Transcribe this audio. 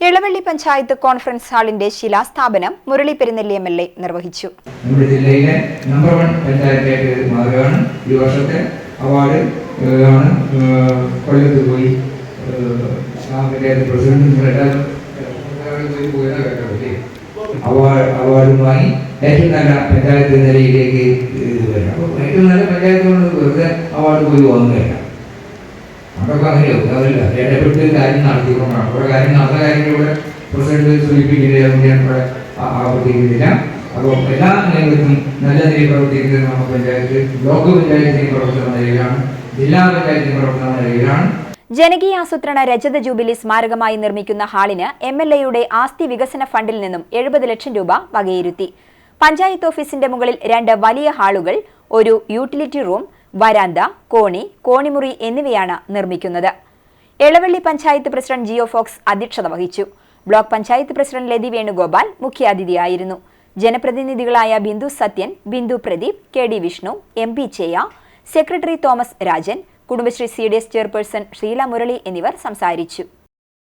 Elavally panchayat conference ഹാളിന്റെ ശിലാസ്ഥാപനം Murali Perunnelli M L A നിർവഹിച്ചു. ജില്ലയിലെ നമ്പർ ഈ വർഷത്തെ അവാർഡ് ഏഹ്, ആണ് കൊല്ലത്ത് പോയി ഏഹ്, പ്രസിഡന്റ് നിങ്ങളെല്ലാവരും എല്ലാവരും പോയി പോയതാ കേട്ടോ അല്ലേ? അവാർഡ് അവാർഡും വാങ്ങി ഏറ്റവും നല്ല പഞ്ചായത്ത് നിലയിലേക്ക് ഏറ്റവും നല്ല പഞ്ചായത്ത് കൊണ്ട് വെറുതെ അവാർഡ് പോയി വാങ്ങുകയല്ല അതൊക്കെ അങ്ങനെയോ അതല്ല ഇടപെട്ട് കാര്യം നടത്തിക്കൊണ്ടാണ് കുറെ കാര്യം നടന്ന കാര്യങ്ങളിലൂടെ പ്രസിഡന്റ് സൂചിപ്പിക്കുകയാണ് ഞാൻ ഇവിടെ ആവർത്തിക്കുന്നില്ല അപ്പോൾ എല്ലാ നിലയിലും നല്ല രീതിയിൽ പ്രവർത്തിക്കുന്നത് നമ്മുടെ പഞ്ചായത്ത് ബ്ലോക്ക് പഞ്ചായത്തിന്റെ പ്രവർത്തന നിലയിലാണ് ജില്ലാ പഞ്ചായത്തിന്റെ പ്രവർത്തന നിലയിലാണ്. ജനകീയ ആസൂത്രണ രജത ജൂബിലി സ്മാരകമായി നിർമ്മിക്കുന്ന ഹാളിന് എം എൽ എയുടെ ആസ്തി വികസന ഫണ്ടിൽ നിന്നും എഴുപത് ലക്ഷം രൂപ വകയിരുത്തി. പഞ്ചായത്ത് ഓഫീസിന്റെ മുകളിൽ രണ്ട് വലിയ ഹാളുകൾ ഒരു യൂട്ടിലിറ്റി റൂം വരാന്ത കോണി കോണിമുറി എന്നിവയാണ് നിർമ്മിക്കുന്നത്. എളവള്ളി പഞ്ചായത്ത് പ്രസിഡന്റ് ജിയോ ഫോക്സ് അധ്യക്ഷത വഹിച്ചു. ബ്ലോക്ക് പഞ്ചായത്ത് പ്രസിഡന്റ് ലതി വേണുഗോപാൽ മുഖ്യാതിഥിയായിരുന്നു. ജനപ്രതിനിധികളായ Bindu Sathyan Bindu Pradeep K D Vishnu M P ചേയ secretary Thomas Rajan Kudumbashree C D S chairperson Sheela Murali എന്നിവർ സംസാരിച്ചു.